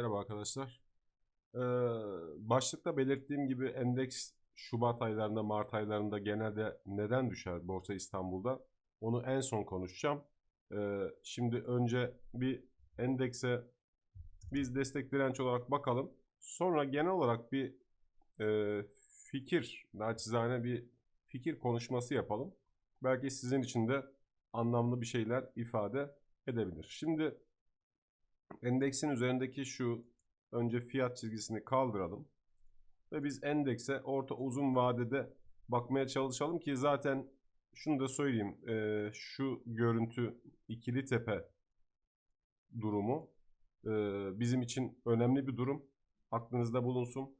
Merhaba arkadaşlar. Ee, başlıkta belirttiğim gibi endeks Şubat aylarında, Mart aylarında genelde neden düşer Borsa İstanbul'da? Onu en son konuşacağım. Ee, şimdi önce bir endekse biz destek direnç olarak bakalım. Sonra genel olarak bir e, fikir, naçizane bir fikir konuşması yapalım. Belki sizin için de anlamlı bir şeyler ifade edebilir. Şimdi Endeksin üzerindeki şu önce fiyat çizgisini kaldıralım. Ve biz endekse orta uzun vadede bakmaya çalışalım ki zaten şunu da söyleyeyim. e, şu görüntü ikili tepe durumu e, bizim için önemli bir durum. Aklınızda bulunsun.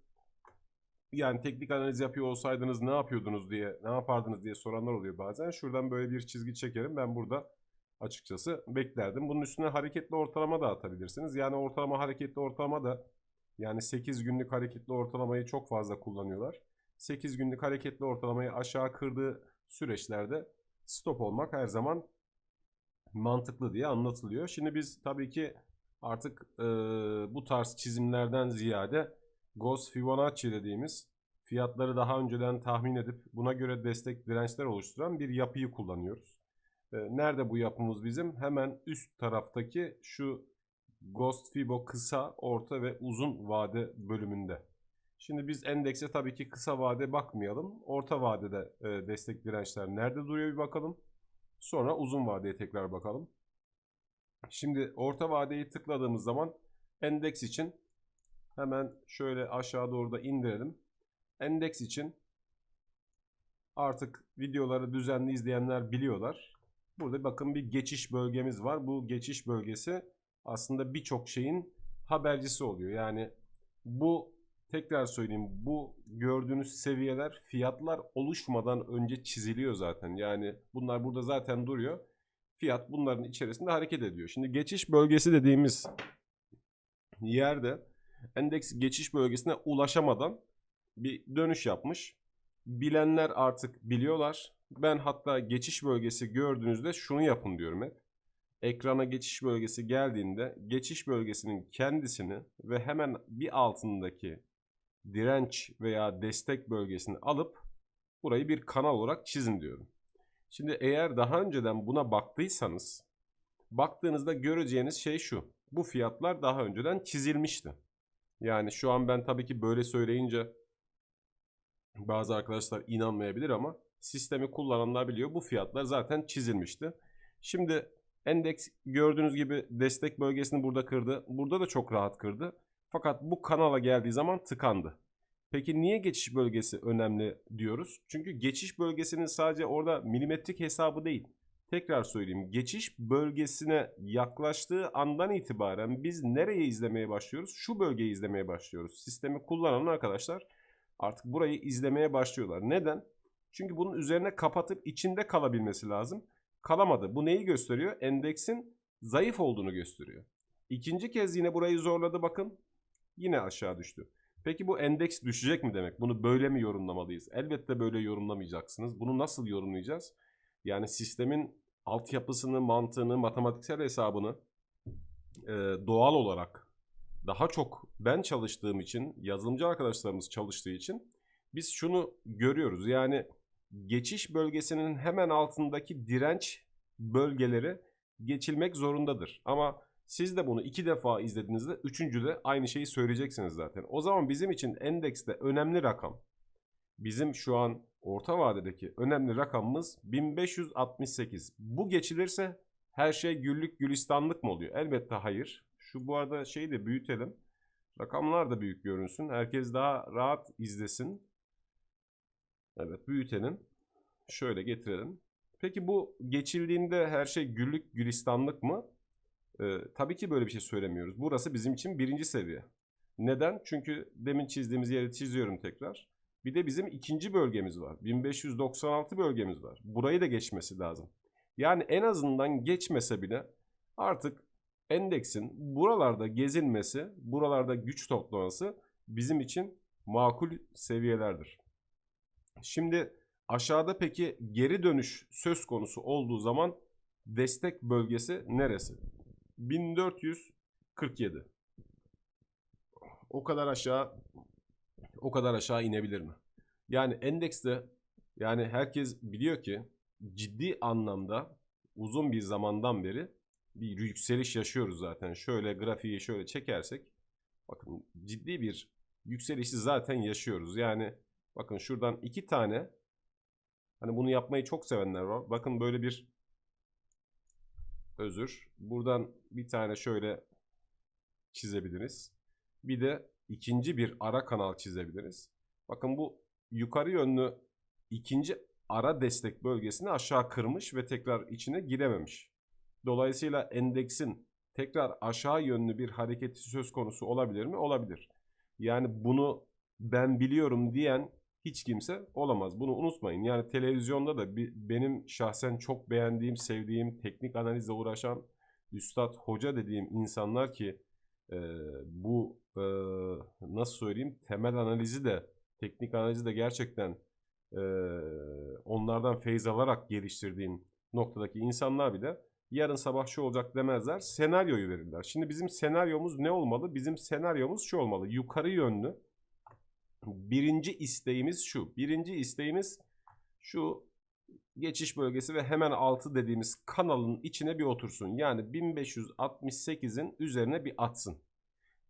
Yani teknik analiz yapıyor olsaydınız ne yapıyordunuz diye, ne yapardınız diye soranlar oluyor bazen. Şuradan böyle bir çizgi çekerim. Ben burada açıkçası beklerdim. Bunun üstüne hareketli ortalama da atabilirsiniz. Yani ortalama hareketli ortalama da yani 8 günlük hareketli ortalamayı çok fazla kullanıyorlar. 8 günlük hareketli ortalamayı aşağı kırdığı süreçlerde stop olmak her zaman mantıklı diye anlatılıyor. Şimdi biz tabii ki artık e, bu tarz çizimlerden ziyade Gauss Fibonacci dediğimiz fiyatları daha önceden tahmin edip buna göre destek dirençler oluşturan bir yapıyı kullanıyoruz. E, nerede bu yapımız bizim? Hemen üst taraftaki şu Ghost Fibo kısa, orta ve uzun vade bölümünde. Şimdi biz endekse tabii ki kısa vade bakmayalım. Orta vadede e, destek dirençler nerede duruyor bir bakalım. Sonra uzun vadeye tekrar bakalım. Şimdi orta vadeyi tıkladığımız zaman endeks için hemen şöyle aşağı doğru da indirelim. Endeks için artık videoları düzenli izleyenler biliyorlar. Burada bakın bir geçiş bölgemiz var. Bu geçiş bölgesi aslında birçok şeyin habercisi oluyor. Yani bu tekrar söyleyeyim bu gördüğünüz seviyeler fiyatlar oluşmadan önce çiziliyor zaten. Yani bunlar burada zaten duruyor. Fiyat bunların içerisinde hareket ediyor. Şimdi geçiş bölgesi dediğimiz yerde endeks geçiş bölgesine ulaşamadan bir dönüş yapmış. Bilenler artık biliyorlar. Ben hatta geçiş bölgesi gördüğünüzde şunu yapın diyorum hep. Ekrana geçiş bölgesi geldiğinde geçiş bölgesinin kendisini ve hemen bir altındaki direnç veya destek bölgesini alıp burayı bir kanal olarak çizin diyorum. Şimdi eğer daha önceden buna baktıysanız baktığınızda göreceğiniz şey şu. Bu fiyatlar daha önceden çizilmişti. Yani şu an ben tabii ki böyle söyleyince bazı arkadaşlar inanmayabilir ama sistemi kullananlar biliyor. Bu fiyatlar zaten çizilmişti. Şimdi endeks gördüğünüz gibi destek bölgesini burada kırdı. Burada da çok rahat kırdı. Fakat bu kanala geldiği zaman tıkandı. Peki niye geçiş bölgesi önemli diyoruz? Çünkü geçiş bölgesinin sadece orada milimetrik hesabı değil. Tekrar söyleyeyim. Geçiş bölgesine yaklaştığı andan itibaren biz nereye izlemeye başlıyoruz? Şu bölgeyi izlemeye başlıyoruz. Sistemi kullanan arkadaşlar artık burayı izlemeye başlıyorlar. Neden? Çünkü bunun üzerine kapatıp içinde kalabilmesi lazım. Kalamadı. Bu neyi gösteriyor? Endeksin zayıf olduğunu gösteriyor. İkinci kez yine burayı zorladı bakın. Yine aşağı düştü. Peki bu endeks düşecek mi demek? Bunu böyle mi yorumlamalıyız? Elbette böyle yorumlamayacaksınız. Bunu nasıl yorumlayacağız? Yani sistemin altyapısını, mantığını, matematiksel hesabını e, doğal olarak daha çok ben çalıştığım için, yazılımcı arkadaşlarımız çalıştığı için biz şunu görüyoruz. Yani geçiş bölgesinin hemen altındaki direnç bölgeleri geçilmek zorundadır. Ama siz de bunu iki defa izlediğinizde üçüncüde aynı şeyi söyleyeceksiniz zaten. O zaman bizim için endekste önemli rakam. Bizim şu an orta vadedeki önemli rakamımız 1568. Bu geçilirse her şey güllük gülistanlık mı oluyor? Elbette hayır. Şu bu arada şeyi de büyütelim. Rakamlar da büyük görünsün. Herkes daha rahat izlesin. Evet büyütelim. Şöyle getirelim. Peki bu geçildiğinde her şey güllük gülistanlık mı? Ee, tabii ki böyle bir şey söylemiyoruz. Burası bizim için birinci seviye. Neden? Çünkü demin çizdiğimiz yeri çiziyorum tekrar. Bir de bizim ikinci bölgemiz var. 1596 bölgemiz var. Burayı da geçmesi lazım. Yani en azından geçmese bile artık endeksin buralarda gezinmesi, buralarda güç toplaması bizim için makul seviyelerdir. Şimdi aşağıda peki geri dönüş söz konusu olduğu zaman destek bölgesi neresi? 1447. o kadar aşağı o kadar aşağı inebilir mi? Yani endekste yani herkes biliyor ki ciddi anlamda uzun bir zamandan beri bir yükseliş yaşıyoruz zaten. Şöyle grafiği şöyle çekersek bakın ciddi bir yükselişi zaten yaşıyoruz. Yani bakın şuradan iki tane hani bunu yapmayı çok sevenler var. Bakın böyle bir özür. Buradan bir tane şöyle çizebiliriz. Bir de ikinci bir ara kanal çizebiliriz. Bakın bu yukarı yönlü ikinci ara destek bölgesini aşağı kırmış ve tekrar içine girememiş. Dolayısıyla endeksin tekrar aşağı yönlü bir hareketi söz konusu olabilir mi? Olabilir. Yani bunu ben biliyorum diyen hiç kimse olamaz. Bunu unutmayın. Yani televizyonda da bir, benim şahsen çok beğendiğim, sevdiğim, teknik analizle uğraşan üstad, hoca dediğim insanlar ki e, bu e, nasıl söyleyeyim temel analizi de teknik analizi de gerçekten e, onlardan feyz alarak geliştirdiğim noktadaki insanlar bile yarın sabah şu olacak demezler. Senaryoyu verirler. Şimdi bizim senaryomuz ne olmalı? Bizim senaryomuz şu olmalı. Yukarı yönlü. Birinci isteğimiz şu. Birinci isteğimiz şu geçiş bölgesi ve hemen altı dediğimiz kanalın içine bir otursun. Yani 1568'in üzerine bir atsın.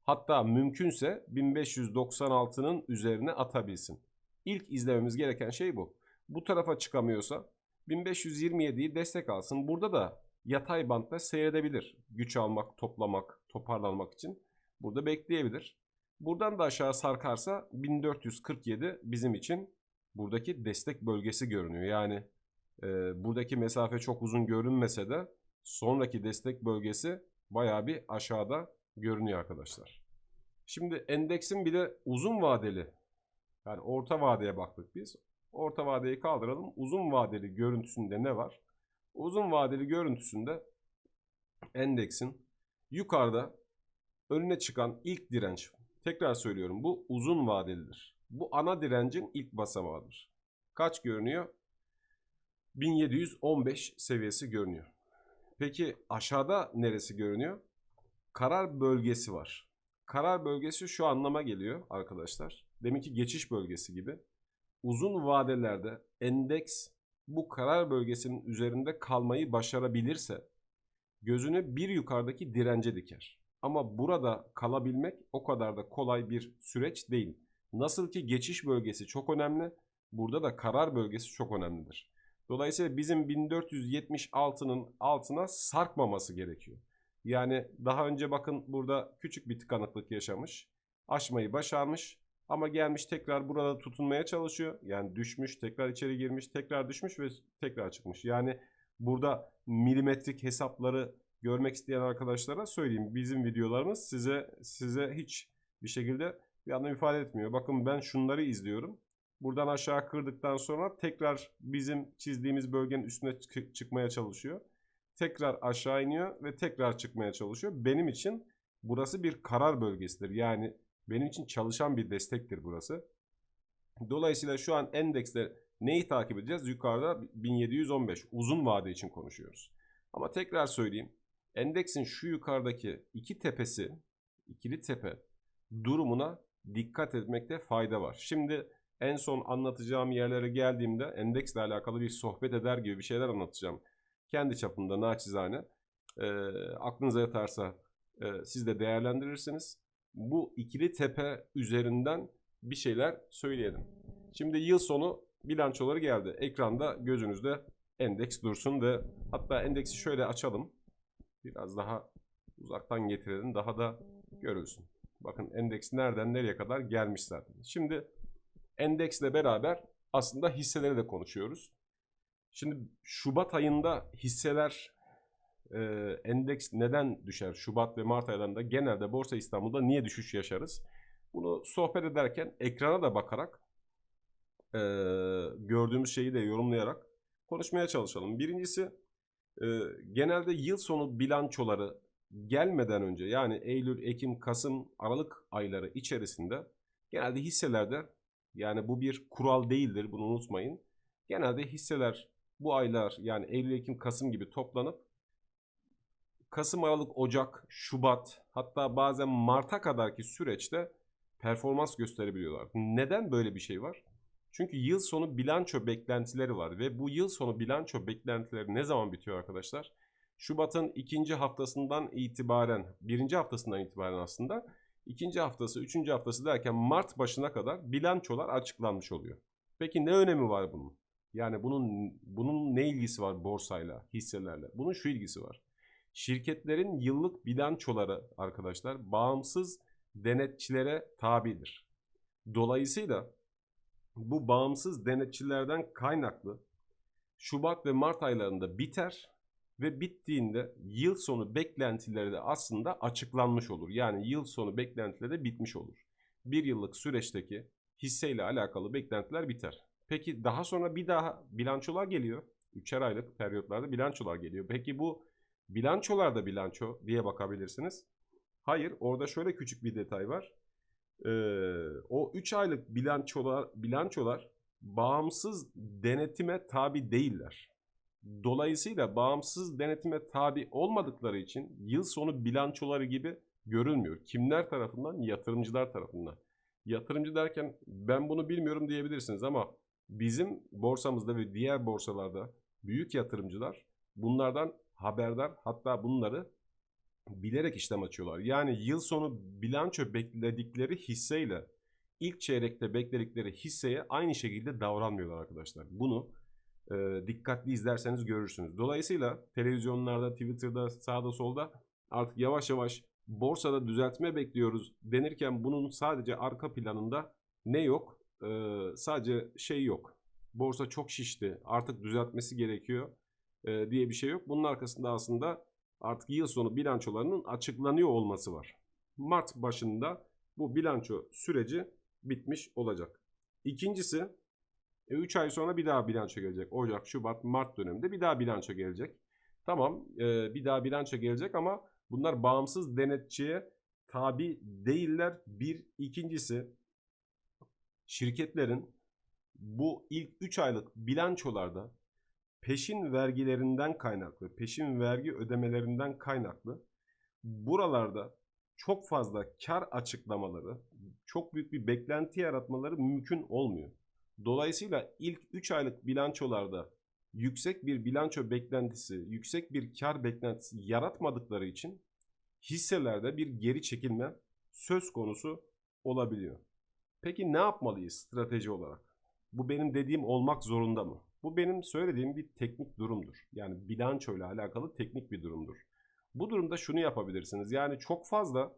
Hatta mümkünse 1596'nın üzerine atabilsin. İlk izlememiz gereken şey bu. Bu tarafa çıkamıyorsa 1527'yi destek alsın. Burada da yatay bantta seyredebilir. Güç almak, toplamak, toparlanmak için burada bekleyebilir. Buradan da aşağı sarkarsa 1447 bizim için buradaki destek bölgesi görünüyor. Yani e, buradaki mesafe çok uzun görünmese de sonraki destek bölgesi baya bir aşağıda görünüyor arkadaşlar. Şimdi endeksin bir de uzun vadeli yani orta vadeye baktık biz. Orta vadeyi kaldıralım. Uzun vadeli görüntüsünde ne var? Uzun vadeli görüntüsünde endeksin yukarıda önüne çıkan ilk direnç. Tekrar söylüyorum bu uzun vadelidir. Bu ana direncin ilk basamağıdır. Kaç görünüyor? 1715 seviyesi görünüyor. Peki aşağıda neresi görünüyor? Karar bölgesi var. Karar bölgesi şu anlama geliyor arkadaşlar. Deminki geçiş bölgesi gibi. Uzun vadelerde endeks bu karar bölgesinin üzerinde kalmayı başarabilirse gözünü bir yukarıdaki dirence diker. Ama burada kalabilmek o kadar da kolay bir süreç değil. Nasıl ki geçiş bölgesi çok önemli, burada da karar bölgesi çok önemlidir. Dolayısıyla bizim 1476'nın altına sarkmaması gerekiyor. Yani daha önce bakın burada küçük bir tıkanıklık yaşamış. Aşmayı başarmış ama gelmiş tekrar burada tutunmaya çalışıyor. Yani düşmüş, tekrar içeri girmiş, tekrar düşmüş ve tekrar çıkmış. Yani burada milimetrik hesapları görmek isteyen arkadaşlara söyleyeyim. Bizim videolarımız size size hiç bir şekilde bir anlam ifade etmiyor. Bakın ben şunları izliyorum. Buradan aşağı kırdıktan sonra tekrar bizim çizdiğimiz bölgenin üstüne çık- çıkmaya çalışıyor. Tekrar aşağı iniyor ve tekrar çıkmaya çalışıyor. Benim için burası bir karar bölgesidir. Yani benim için çalışan bir destektir burası. Dolayısıyla şu an endekste neyi takip edeceğiz? Yukarıda 1715 uzun vade için konuşuyoruz. Ama tekrar söyleyeyim. Endeksin şu yukarıdaki iki tepesi, ikili tepe durumuna dikkat etmekte fayda var. Şimdi en son anlatacağım yerlere geldiğimde endeksle alakalı bir sohbet eder gibi bir şeyler anlatacağım. Kendi çapımda naçizane. E, aklınıza yatarsa e, siz de değerlendirirsiniz. Bu ikili tepe üzerinden bir şeyler söyleyelim. Şimdi yıl sonu bilançoları geldi. Ekranda gözünüzde endeks dursun ve hatta endeksi şöyle açalım. Biraz daha uzaktan getirelim. Daha da görülsün. Bakın endeks nereden nereye kadar gelmiş zaten. Şimdi endeksle beraber aslında hisseleri de konuşuyoruz. Şimdi Şubat ayında hisseler e, endeks neden düşer? Şubat ve Mart aylarında genelde Borsa İstanbul'da niye düşüş yaşarız? Bunu sohbet ederken ekrana da bakarak e, gördüğümüz şeyi de yorumlayarak konuşmaya çalışalım. Birincisi genelde yıl sonu bilançoları gelmeden önce yani Eylül, Ekim, Kasım, Aralık ayları içerisinde genelde hisselerde yani bu bir kural değildir bunu unutmayın. Genelde hisseler bu aylar yani Eylül, Ekim, Kasım gibi toplanıp Kasım, Aralık, Ocak, Şubat hatta bazen Mart'a kadarki süreçte performans gösterebiliyorlar. Neden böyle bir şey var? Çünkü yıl sonu bilanço beklentileri var ve bu yıl sonu bilanço beklentileri ne zaman bitiyor arkadaşlar? Şubat'ın ikinci haftasından itibaren, birinci haftasından itibaren aslında ikinci haftası, üçüncü haftası derken Mart başına kadar bilançolar açıklanmış oluyor. Peki ne önemi var bunun? Yani bunun bunun ne ilgisi var borsayla, hisselerle? Bunun şu ilgisi var. Şirketlerin yıllık bilançoları arkadaşlar bağımsız denetçilere tabidir. Dolayısıyla bu bağımsız denetçilerden kaynaklı Şubat ve Mart aylarında biter ve bittiğinde yıl sonu beklentileri de aslında açıklanmış olur. Yani yıl sonu beklentileri de bitmiş olur. Bir yıllık süreçteki hisseyle alakalı beklentiler biter. Peki daha sonra bir daha bilançolar geliyor. Üçer aylık periyotlarda bilançolar geliyor. Peki bu bilançolarda bilanço diye bakabilirsiniz. Hayır orada şöyle küçük bir detay var. Ee, o 3 aylık bilançolar, bilançolar bağımsız denetime tabi değiller. Dolayısıyla bağımsız denetime tabi olmadıkları için yıl sonu bilançoları gibi görülmüyor. Kimler tarafından? Yatırımcılar tarafından. Yatırımcı derken ben bunu bilmiyorum diyebilirsiniz ama bizim borsamızda ve diğer borsalarda büyük yatırımcılar bunlardan haberdar hatta bunları bilerek işlem açıyorlar. Yani yıl sonu bilanço bekledikleri hisseyle ilk çeyrekte bekledikleri hisseye aynı şekilde davranmıyorlar arkadaşlar. Bunu e, dikkatli izlerseniz görürsünüz. Dolayısıyla televizyonlarda, Twitter'da, sağda solda artık yavaş yavaş borsada düzeltme bekliyoruz denirken bunun sadece arka planında ne yok? E, sadece şey yok. Borsa çok şişti artık düzeltmesi gerekiyor e, diye bir şey yok. Bunun arkasında aslında artık yıl sonu bilançolarının açıklanıyor olması var. Mart başında bu bilanço süreci bitmiş olacak. İkincisi 3 ay sonra bir daha bilanço gelecek. Ocak, Şubat, Mart döneminde bir daha bilanço gelecek. Tamam e, bir daha bilanço gelecek ama bunlar bağımsız denetçiye tabi değiller. Bir ikincisi şirketlerin bu ilk 3 aylık bilançolarda peşin vergilerinden kaynaklı, peşin vergi ödemelerinden kaynaklı buralarda çok fazla kar açıklamaları, çok büyük bir beklenti yaratmaları mümkün olmuyor. Dolayısıyla ilk 3 aylık bilançolarda yüksek bir bilanço beklentisi, yüksek bir kar beklentisi yaratmadıkları için hisselerde bir geri çekilme söz konusu olabiliyor. Peki ne yapmalıyız strateji olarak? Bu benim dediğim olmak zorunda mı? Bu benim söylediğim bir teknik durumdur. Yani bilanço ile alakalı teknik bir durumdur. Bu durumda şunu yapabilirsiniz. Yani çok fazla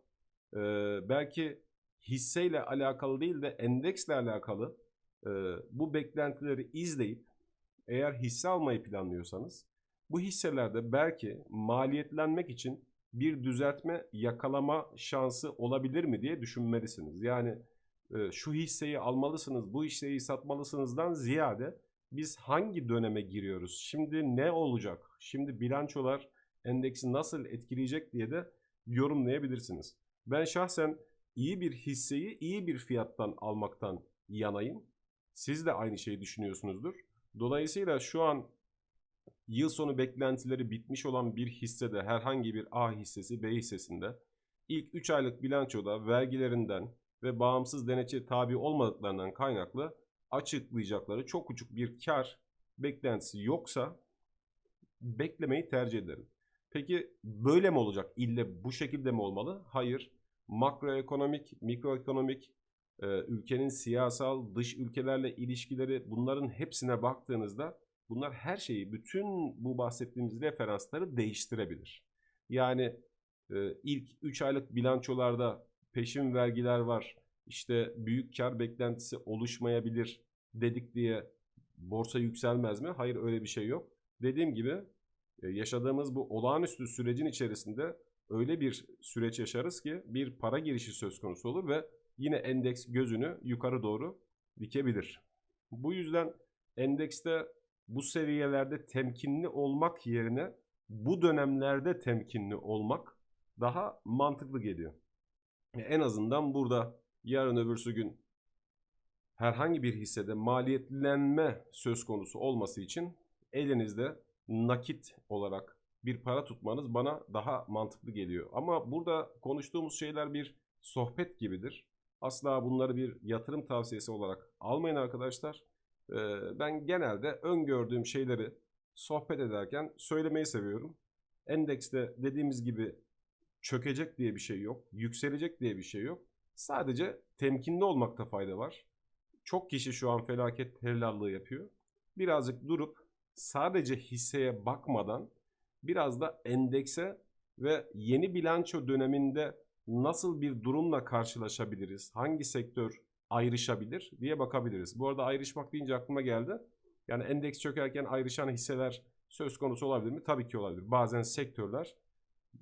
e, belki hisseyle alakalı değil de endeksle alakalı e, bu beklentileri izleyip eğer hisse almayı planlıyorsanız bu hisselerde belki maliyetlenmek için bir düzeltme yakalama şansı olabilir mi diye düşünmelisiniz. Yani e, şu hisseyi almalısınız, bu hisseyi satmalısınızdan ziyade biz hangi döneme giriyoruz? Şimdi ne olacak? Şimdi bilançolar endeksi nasıl etkileyecek diye de yorumlayabilirsiniz. Ben şahsen iyi bir hisseyi iyi bir fiyattan almaktan yanayım. Siz de aynı şeyi düşünüyorsunuzdur. Dolayısıyla şu an yıl sonu beklentileri bitmiş olan bir hissede herhangi bir A hissesi B hissesinde ilk 3 aylık bilançoda vergilerinden ve bağımsız denetçi tabi olmadıklarından kaynaklı açıklayacakları çok uçuk bir kar beklentisi yoksa beklemeyi tercih ederim. Peki böyle mi olacak? İlle bu şekilde mi olmalı? Hayır. Makroekonomik, mikroekonomik, e, ülkenin siyasal, dış ülkelerle ilişkileri bunların hepsine baktığınızda bunlar her şeyi, bütün bu bahsettiğimiz referansları değiştirebilir. Yani e, ilk 3 aylık bilançolarda peşin vergiler var, işte büyük kar beklentisi oluşmayabilir dedik diye borsa yükselmez mi? Hayır öyle bir şey yok. Dediğim gibi e, yaşadığımız bu olağanüstü sürecin içerisinde öyle bir süreç yaşarız ki bir para girişi söz konusu olur ve yine endeks gözünü yukarı doğru dikebilir. Bu yüzden endekste bu seviyelerde temkinli olmak yerine bu dönemlerde temkinli olmak daha mantıklı geliyor. En azından burada yarın öbürsü gün herhangi bir hissede maliyetlenme söz konusu olması için elinizde nakit olarak bir para tutmanız bana daha mantıklı geliyor. Ama burada konuştuğumuz şeyler bir sohbet gibidir. Asla bunları bir yatırım tavsiyesi olarak almayın arkadaşlar. Ee, ben genelde öngördüğüm şeyleri sohbet ederken söylemeyi seviyorum. Endekste dediğimiz gibi çökecek diye bir şey yok. Yükselecek diye bir şey yok. Sadece temkinli olmakta fayda var. Çok kişi şu an felaket tellallığı yapıyor. Birazcık durup sadece hisseye bakmadan biraz da endekse ve yeni bilanço döneminde nasıl bir durumla karşılaşabiliriz? Hangi sektör ayrışabilir diye bakabiliriz. Bu arada ayrışmak deyince aklıma geldi. Yani endeks çökerken ayrışan hisseler söz konusu olabilir mi? Tabii ki olabilir. Bazen sektörler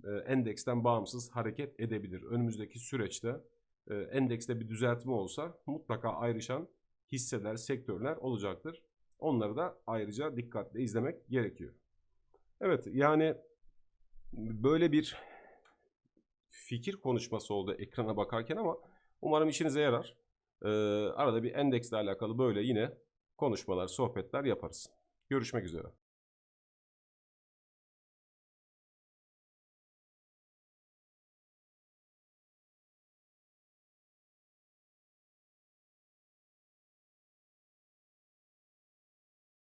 e, endeksten bağımsız hareket edebilir. Önümüzdeki süreçte e, endekste bir düzeltme olsa mutlaka ayrışan hisseler, sektörler olacaktır. Onları da ayrıca dikkatle izlemek gerekiyor. Evet yani böyle bir fikir konuşması oldu ekrana bakarken ama umarım işinize yarar. Ee, arada bir endeksle alakalı böyle yine konuşmalar, sohbetler yaparız. Görüşmek üzere.